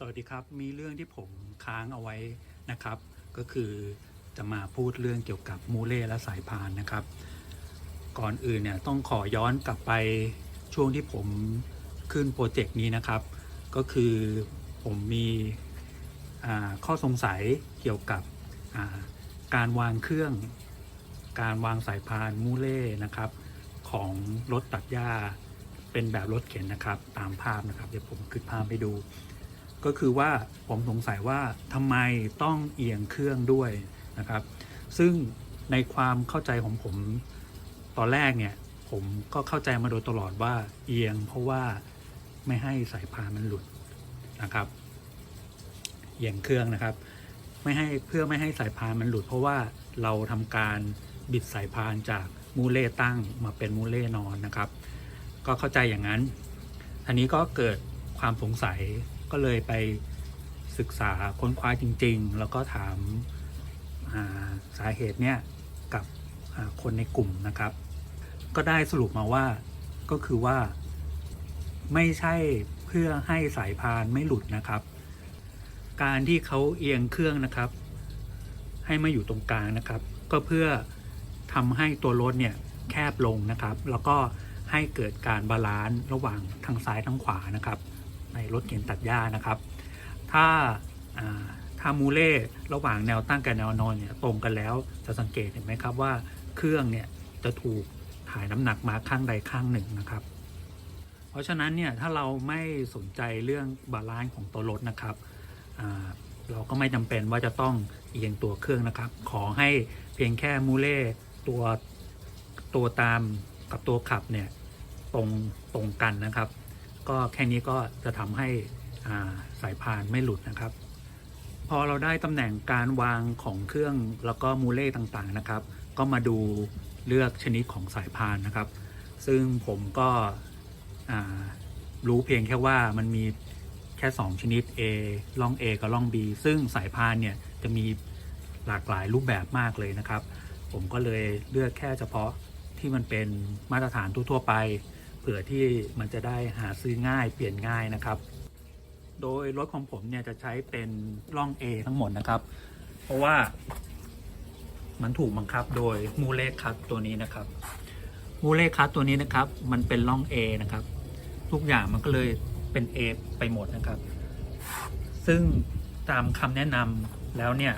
สวัสดีครับ มีเรื่องที่ผมค้างเอาไว้นะครับ ก็คือจะมาพูดเรื่องเกี่ยวกับมูเล่และสายพานนะครับ ก่อนอื่นเนี่ยต้องขอย้อนกลับไปช่วงที่ผมขึ้นโปรเจกต์นี้นะครับ ก็คือผมมีข้อสงสัยเกี่ยวกับการวางเครื่อง การวางสายพานมูเล่นะครับ ของรถตัดหญ้าเป็นแบบรถเข็นนะครับ ตามภาพนะครับ เดี๋ยวผมขึ้นภาพไปดู ก็คือว่าผมสงสัยว่าทำไมต้องเอียงเครื่องด้วยนะครับ ซึ่งในความเข้าใจของผมตอนแรกเนี่ย ผมก็เข้าใจมาโดยตลอดว่าเอียงเพราะว่าไม่ให้สายพานมันหลุดนะครับ เอียงเครื่องนะครับ ไม่ให้เพื่อไม่ให้สายพานมันหลุด เพราะว่าเราทำการบิดสายพานจากมูเล่ตั้งมาเป็นมูเล่นอนนะครับ ก็เข้าใจอย่างนั้นอันนี้ก็เกิดความสงสัย ก็เลยไปศึกษาค้นคว้าจริง ๆ แล้วก็ถามาสาเหตุเนี่ยกับคนในกลุ่มนะครับ ก็ได้สรุปมาว่าก็คือว่าไม่ใช่เพื่อให้สายพานไม่หลุดนะครับ การที่เขาเอียงเครื่องนะครับ ให้มาอยู่ตรงกลางนะครับ ก็เพื่อทำให้ตัวรถเนี่ยแคบลงนะครับ แล้วก็ให้เกิดการบาลานซ์ระหว่างทางซ้ายทางขวานะครับ ในรถเข็นตัดหญ้านะครับ ถ้าถ้ามูเล่ระหว่างแนวตั้งกับแนวนอนเนี่ยตรงกันแล้วจะสังเกตเห็นไหมครับว่าเครื่องเนี่ยจะถูกถ่ายน้ำหนักมาข้างใดข้างหนึ่งนะครับ เพราะฉะนั้นเนี่ยถ้าเราไม่สนใจเรื่องบาลานซ์ของตัวรถนะครับเราก็ไม่จำเป็นว่าจะต้องเอียงตัวเครื่องนะครับ ขอให้เพียงแค่มูเล่ตัวตัวตามกับตัวขับเนี่ยตรงตรงกันนะครับ ก็แค่นี้ก็จะทำให้าสายพานไม่หลุดนะครับ พอเราได้ตำแหน่งการวางของเครื่องแล้วก็มูเล่ต่างๆนะครับ ก็มาดูเลือกชนิดของสายพานนะครับ ซึ่งผมก็รู้เพียงแค่ว่ามันมีแค่ 2 ชนิด A ล่อง A กับล่อง B ซึ่งสายพานเนี่ยจะมีหลากหลายรูปแบบมากเลยนะครับ ผมก็เลยเลือกแค่เฉพาะที่มันเป็นมาตรฐานทั่วๆไป ผื่อที่มันจะได้หาซื้อง่ายเปลี่ยนง่ายนะครับ โดยรถของผมเนี่ยจะใช้เป็นร่อง A ทั้งหมดนะครับ เพราะว่ามันถูกบังคับโดยมูเลคัตตัวนี้นะครับมูเลคัตตัวนี้นะครับ มันเป็นร่อง A นะครับ ทุกอย่างมันก็เลยเป็น A ไปหมดนะครับ ซึ่งตามคำแนะนำแล้วเนี่ย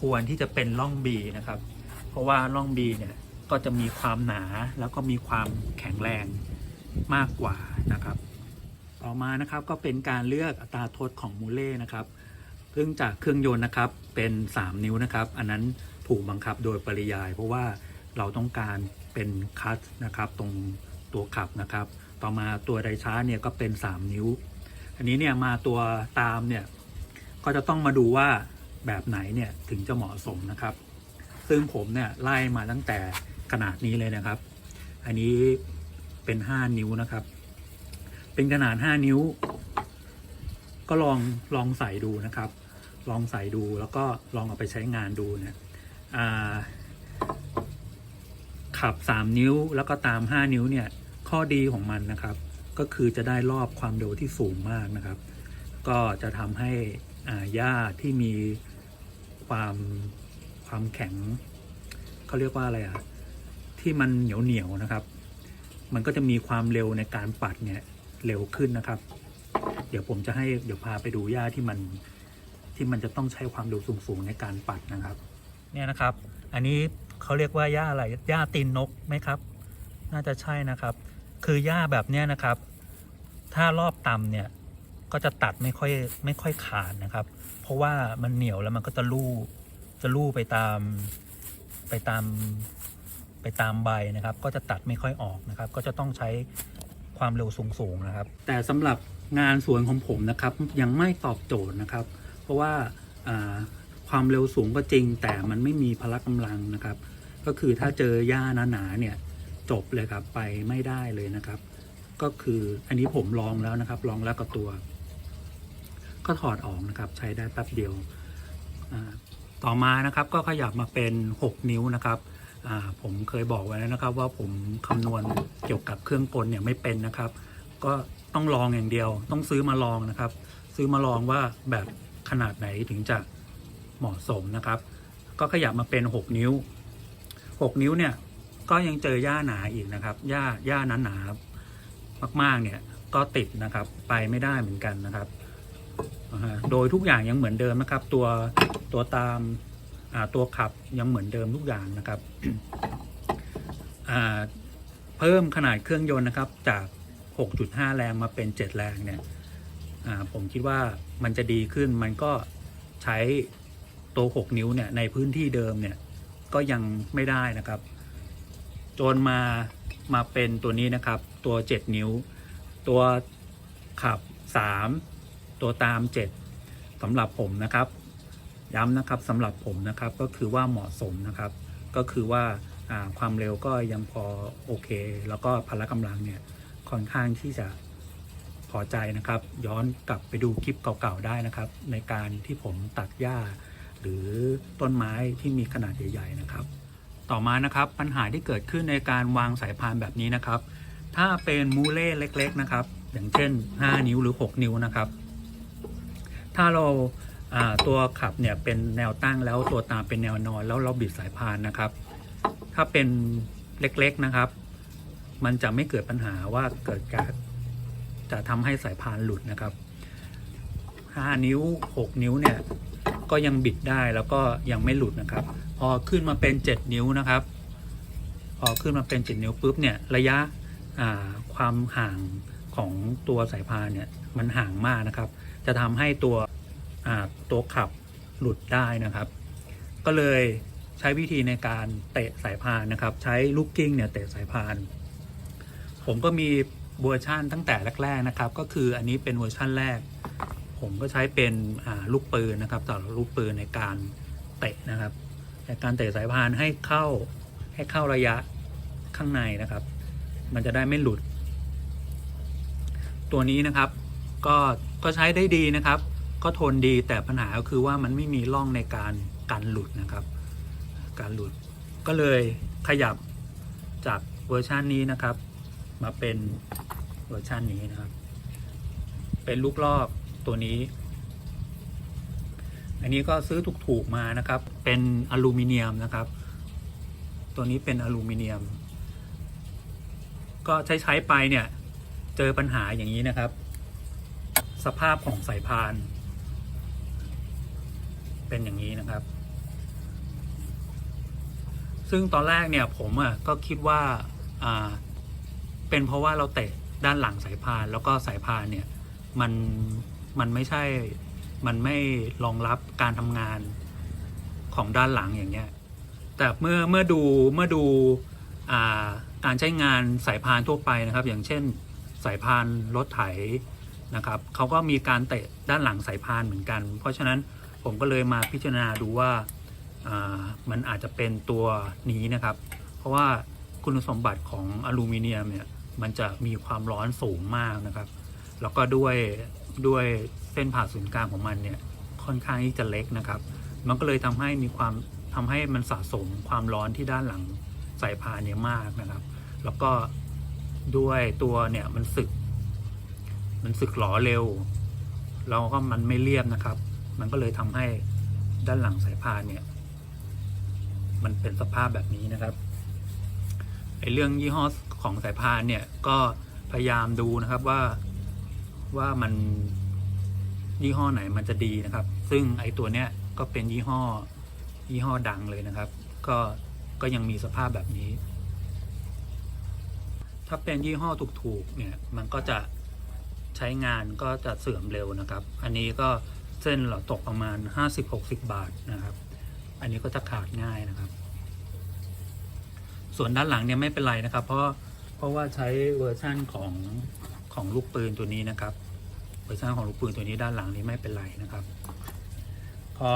ควรที่จะเป็นร่อง B นะครับ เพราะว่าร่อง B เนี่ย ก็จะมีความหนาแล้วก็มีความแข็งแรงมากกว่านะครับ ต่อมานะครับก็เป็นการเลือกอัตราทษของมูเล่นะครับซึ่งจากเครื่องยนต์นะครับเป็น 3 นิ้วนะครับ อันนั้นถูกบังคับโดยปริยาย เพราะว่าเราต้องการเป็นคัตนะครับตรงตัวขับนะครับ ต่อมาตัวไดชาร์เนี่ยก็เป็น 3 นิ้ว อันนี้เนี่ยมาตัวตามเนี่ยก็จะต้องมาดูว่าแบบไหนเนี่ยถึงจะเหมาะสมนะครับ ซึ่งผมเนี่ยไล่มาตั้งแต่ขนาดนี้เลยนะครับ อันนี้เป็น 5 นิ้วนะครับ เป็นขนาด 5 นิ้ว ก็ลองลองใส่ดูนะครับ ลองใส่ดูแล้วก็ลองเอาไปใช้งานดูเนี่ยขับ 3 นิ้วแล้วก็ตาม 5 นิ้วเนี่ยข้อดีของมันนะครับ ก็คือจะได้รอบความเร็วที่สูงมากนะครับ ก็จะทำให้หญ้าที่มีความ ความแข็งเขาเรียกว่าอะไรอะที่มันเหนียวเหนียวนะครับ มันก็จะมีความเร็วในการปัดเนี่ยเร็วขึ้นนะครับ เดี๋ยวผมจะให้เดี๋ยวพาไปดูหญ้าที่มันที่มันจะต้องใช้ความเร็วสูงๆในการปัดนะครับ เนี่ยนะครับ อันนี้เขาเรียกว่าหญ้าอะไรหญ้าตีนนกไหมครับ น่าจะใช่นะครับ คือหญ้าแบบเนี้ยนะครับ ถ้ารอบต่ำเนี่ยก็จะตัดไม่ค่อยไม่ค่อยขาดนะครับ เพราะว่ามันเหนียวแล้วมันก็จะลู่ จะลู่ไปตามไปตามไปตามใบนะครับ ก็จะตัดไม่ค่อยออกนะครับ ก็จะต้องใช้ความเร็วสูงๆนะครับ แต่สำหรับงานสวนของผมนะครับ ยังไม่ตอบโจทย์นะครับ เพราะว่าความเร็วสูงก็จริง แต่มันไม่มีพละกำลังนะครับ ก็คือถ้าเจอหญ้าหนาๆเนี่ยจบเลยครับไปไม่ได้เลยนะครับ ก็คืออันนี้ผมลองแล้วนะครับ ลองแล้วกับตัว ก็ถอดออกนะครับ ใช้ได้แป๊บเดียวอ่า ต่อมานะครับก็ขยับมาเป็น 6 นิ้วนะครับผมเคยบอกไว้แล้วนะครับ ว่าผมคำนวณเกี่ยวกับเครื่องกลเนี่ยไม่เป็นนะครับ ก็ต้องลองอย่างเดียว ต้องซื้อมาลองนะครับ ซื้อมาลองว่าแบบขนาดไหนถึงจะเหมาะสมนะครับ ก็ขยับมาเป็น 6 นิ้ว 6 นิ้วเนี่ยก็ยังเจอหญ้าหนาอีกนะครับหญ้าหญ้าหนหนามากๆเนี่ยก็ติดนะครับไปไม่ได้เหมือนกันนะครับ โดยทุกอย่างยังเหมือนเดิมนะครับ ตัวตัวตามตัวขับยังเหมือนเดิมทุกอย่างนะครับเพิ่มขนาดเครื่องยนต์นะครับจาก 6.5 แรงมาเป็น 7 แรงเนี่ยผมคิดว่ามันจะดีขึ้นมันก็ใช้ตัว 6 นิ้วเนี่ยในพื้นที่เดิมเนี่ยก็ยังไม่ได้นะครับ จนมามาเป็นตัวนี้นะครับ ตัว 7 นิ้ว ตัวขับ 3 ตัวตาม 7สำหรับผมนะครับ ย้ำนะครับสำหรับผมนะครับก็คือว่าเหมาะสมนะครับ ก็คือว่าความเร็วก็ยังพอโอเค แล้วก็พละกำลังเนี่ยค่อนข้างที่จะพอใจนะครับ ย้อนกลับไปดูคลิปเก่าๆได้นะครับ ในการที่ผมตัดหญ้า หรือต้นไม้ที่มีขนาดใหญ่ ๆ นะครับ ต่อมานะครับปัญหาที่เกิดขึ้นในการวางสายพานแบบนี้นะครับ ถ้าเป็นมูเล่เล็ก ๆ นะครับ อย่างเช่น 5 นิ้วหรือ 6 นิ้วนะครับ ถ้าเราตัวขับเนี่ยเป็นแนวตั้งแล้วตัวตามเป็นแนวนอนแล้วเราบิดสายพานนะครับ ถ้าเป็นเล็กๆนะครับ มันจะไม่เกิดปัญหาว่าเกิดการจะทำให้สายพานหลุดนะครับ 5 นิ้ว 6 นิ้วเนี่ยก็ยังบิดได้แล้วก็ยังไม่หลุดนะครับ พอขึ้นมาเป็น 7 นิ้วนะครับ พอขึ้นมาเป็น 7 นิ้วปุ๊บเนี่ยระยะความห่างของตัวสายพานเนี่ยมันห่างมากนะครับ จะทำให้ตัวตัวขับหลุดได้นะครับ ก็เลยใช้วิธีในการเตะสายพานนะครับ ใช้ลูกกิ้งเนี่ยเตะสายพาน ผมก็มีเวอร์ชันตั้งแต่แรกๆนะครับ ก็คืออันนี้เป็นเวอร์ชันแรก ผมก็ใช้เป็นลูกปืนนะครับต่อลูกปืนในการเตะนะครับในการเตะสายพานให้เข้าให้เข้าระยะข้างในนะครับ มันจะได้ไม่หลุด ตัวนี้นะครับก็ ก็ใช้ได้ดีนะครับ ก็ทนดีแต่ปัญหาก็คือว่ามันไม่มีร่องในการกันหลุดนะครับ การหลุดก็เลยขยับจากเวอร์ชันนี้นะครับ มาเป็นเวอร์ชันนี้นะครับ เป็นลูกรอบตัวนี้ อันนี้ก็ซื้อถูกๆมานะครับ เป็นอลูมิเนียมนะครับ ตัวนี้เป็นอลูมิเนียม ก็ใช้ใช้ไปเนี่ย เจอปัญหาอย่างนี้นะครับ สภาพของสายพาน เป็นอย่างนี้นะครับ ซึ่งตอนแรกเนี่ยผมอะก็คิดว่าอ่าเป็นเพราะว่าเราเตะด้านหลังสายพานแล้วก็สายพานเนี่ยมันมันไม่ใช่มันไม่รองรับการทำงานของด้านหลังอย่างเงี้ย แต่เมื่อเมื่อดูเมื่อดูอาการใช้งานสายพานทั่วไปนะครับ อย่างเช่นสายพานรถไถ นะครับเขาก็มีการเตะด้านหลังสายพานเหมือนกัน เพราะฉะนั้นผมก็เลยมาพิจารณาดูว่าามันอาจจะเป็นตัวนี้นะครับ เพราะว่าคุณสมบัติของอลูมิเนียมเนี่ยมันจะมีความร้อนสูงมากนะครับ แล้วก็ด้วยด้วยเส้นผ่าศูนย์กลางของมันเนี่ยค่อนข้างที่จะเล็กนะครับ มันก็เลยทำให้มีความทำให้มันสะสมความร้อนที่ด้านหลังสายพานเนี่ยมากนะครับ แล้วก็ด้วยตัวเนี่ยมันสึก มันสึกหลอเร็วแล้วก็มันไม่เรียบนะครับ มันก็เลยทำให้ด้านหลังสายพานเนี่ย มันเป็นสภาพแบบนี้นะครับไอเรื่องยี่ห้อของสายพานเนี่ยก็พยายามดูนะครับว่าว่ามันยี่ห้อไหนมันจะดีนะครับ ซึ่งไอตัวเนี้ยก็เป็นยี่ห้อยี่ห้อดังเลยนะครับ ก็ก็ยังมีสภาพแบบนี้ ถ้าเป็นยี่ห้อถูกๆเนี่ยมันก็จะ ใช้งานก็จะเสื่อมเร็วนะครับ อันนี้ก็เส้นเราตกประมาณ 50-60 บาทนะครับ อันนี้ก็จะขาดง่ายนะครับ ส่วนด้านหลังเนี่ยไม่เป็นไรนะครับ เพราะเพราะว่าใช้เวอร์ชั่นของของลูกปืนตัวนี้นะครับ เวอร์ชันของลูกปืนตัวนี้ด้านหลังนี้ไม่เป็นไรนะครับ พอ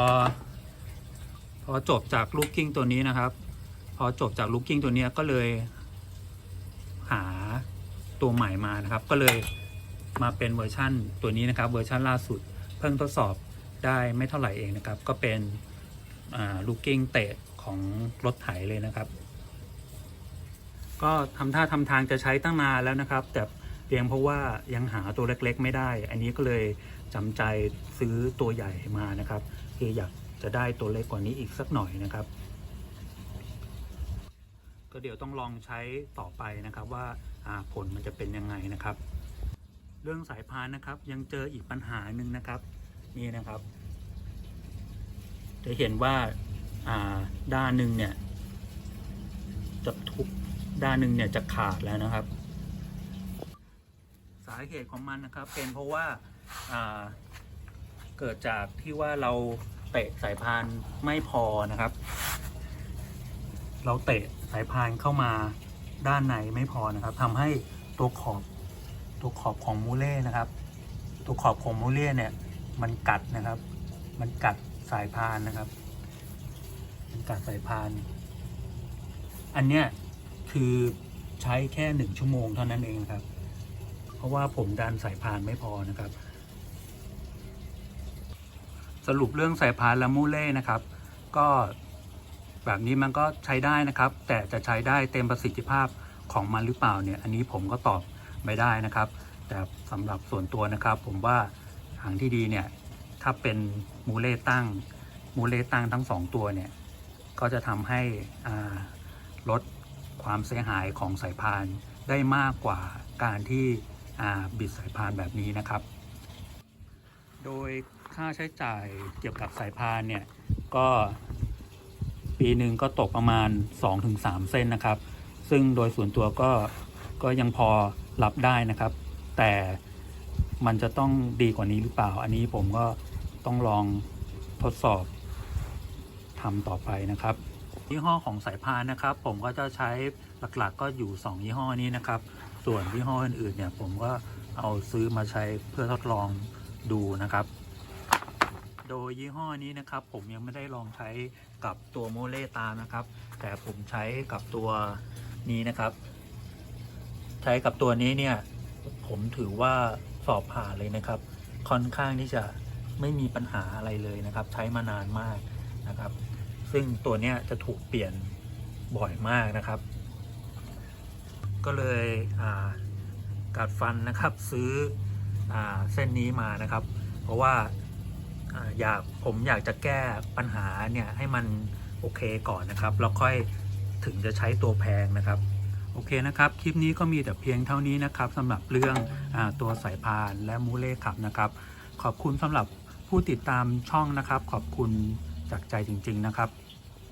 พอจบจากลูกกิ้งตัวนี้นะครับ พอจบจากลูกกิ้งตัวนี้ก็เลยหาตัวใหม่มานะครับ ก็เลย มาเป็นเวอร์ชั่นตัวนี้นะครับเวอร์ชั่นล่าสุด เพิ่งทดสอบได้ไม่เท่าไหร่เองนะครับ ก็เป็นลูกกิ้งเตะของรถไถเลยนะครับ ก็ทำท่าทำทางจะใช้ตั้งนานแล้วนะครับ แต่เพียงเพราะว่ายังหาตัวเล็กๆ ไม่ได้ อันนี้ก็เลยจำใจซื้อตัวใหญ่มานะครับคืออยากจะได้ตัวเล็กกว่านี้อีกสักหน่อยนะครับ ก็เดี๋ยวต้องลองใช้ต่อไปนะครับว่าผลมันจะเป็นยังไงนะครับ เรื่องสายพานนะครับ ยังเจออีกปัญหาหนึ่งนะครับ นี่นะครับ จะเห็นว่าอ่าด้านหนึ่งเนี่ยจะทุกด้านหนึ่งเนี่ยจะขาดแล้วนะครับ สาเหตุของมันนะครับ เป็นเพราะว่าอ่าเกิดจากที่ว่าเราเตะสายพานไม่พอนะครับ เราเตะสายพานเข้ามาด้านในไม่พอนะครับทำให้ตัวขอบ ตัวขอบของมูเล่นะครับ ตัวขอบของมูเล่เนี่ย มันกัดนะครับ มันกัดสายพานนะครับ มันกัดสายพาน อันเนี้ยคือใช้แค่หนึ่งชั่วโมงเท่านั้นเองครับ เพราะว่าผมดันสายพานไม่พอนะครับ สรุปเรื่องสายพานและมูเล่นะครับ ก็แบบนี้มันก็ใช้ได้นะครับ แต่จะใช้ได้เต็มประสิทธิภาพของมันหรือเปล่าเนี่ย อันนี้ผมก็ตอบ ไม่ได้นะครับ แต่สำหรับส่วนตัวนะครับ ผมว่าทางที่ดีเนี่ยถ้าเป็นมูเล่ตั้งมูเล่ตั้งทั้งสองตัวเนี่ยก็จะทำให้ลดความเสียหายของสายพานได้มากกว่าการที่บิดสายพานแบบนี้นะครับ โดยค่าใช้จ่ายเกี่ยวกับสายพานเนี่ยก็ปีหนึ่งก็ตกประมาณ 2-3 เส้นนะครับ ซึ่งโดยส่วนตัวก็ก็ยังพอ รับได้นะครับ แต่มันจะต้องดีกว่านี้หรือเปล่า อันนี้ผมก็ต้องลองทดสอบทำต่อไปนะครับ ยี่ห้อของสายพานนะครับ ผมก็จะใช้หลักๆ ก็อยู่ 2 ยี่ห้อนี้นะครับ ส่วนยี่ห้ออื่นๆเนี่ยผมก็เอาซื้อมาใช้เพื่อทดลองดูนะครับ โดยยี่ห้อนี้นะครับ ผมยังไม่ได้ลองใช้กับตัวโมเลตานะครับ แต่ผมใช้กับตัวนี้นะครับ ใช้กับตัวนี้เนี่ย ผมถือว่าสอบผ่านเลยนะครับ ค่อนข้างที่จะไม่มีปัญหาอะไรเลยนะครับ ใช้มานานมากนะครับ ซึ่งตัวเนี้ยจะถูกเปลี่ยนบ่อยมากนะครับ ก็เลยอ่ากัดฟันนะครับซื้ออาเส้นนี้มานะครับ เพราะว่าอยากผมอยากจะแก้ปัญหาเนี่ยให้มันโอเคก่อนนะครับ แล้วค่อยถึงจะใช้ตัวแพงนะครับ โอเคนะครับ คลิปนี้ก็มีแต่เพียงเท่านี้นะครับสำหรับเรื่องอตัวสายพานและมูเล่ขับนะครับ ขอบคุณสำหรับผู้ติดตามช่องนะครับ ขอบคุณจากใจจริง ๆนะครับ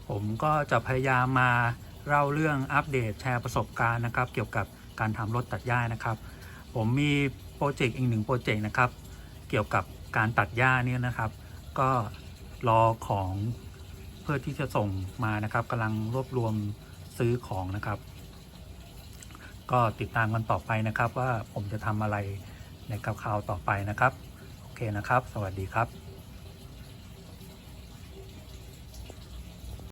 ผมก็จะพยายามมาเล่าเรื่องอัปเดตแชร์ประสบการณ์นะครับ เกี่ยวกับการทำรถตัดหญ้านะครับ ผมมีโปรเจกต์อีกหนึ่งโปรเจกต์นะครับ เกี่ยวกับการตัดหญ้าเนี่ยนะครับ ก็รอของเพื่อที่จะส่งมานะครับกำลังรวบรวมซื้อของนะครับ ก็ติดตามกันต่อไปนะครับ ว่าผมจะทำอะไรในข่าวต่อไปนะครับ โอเคนะครับ สวัสดีครับ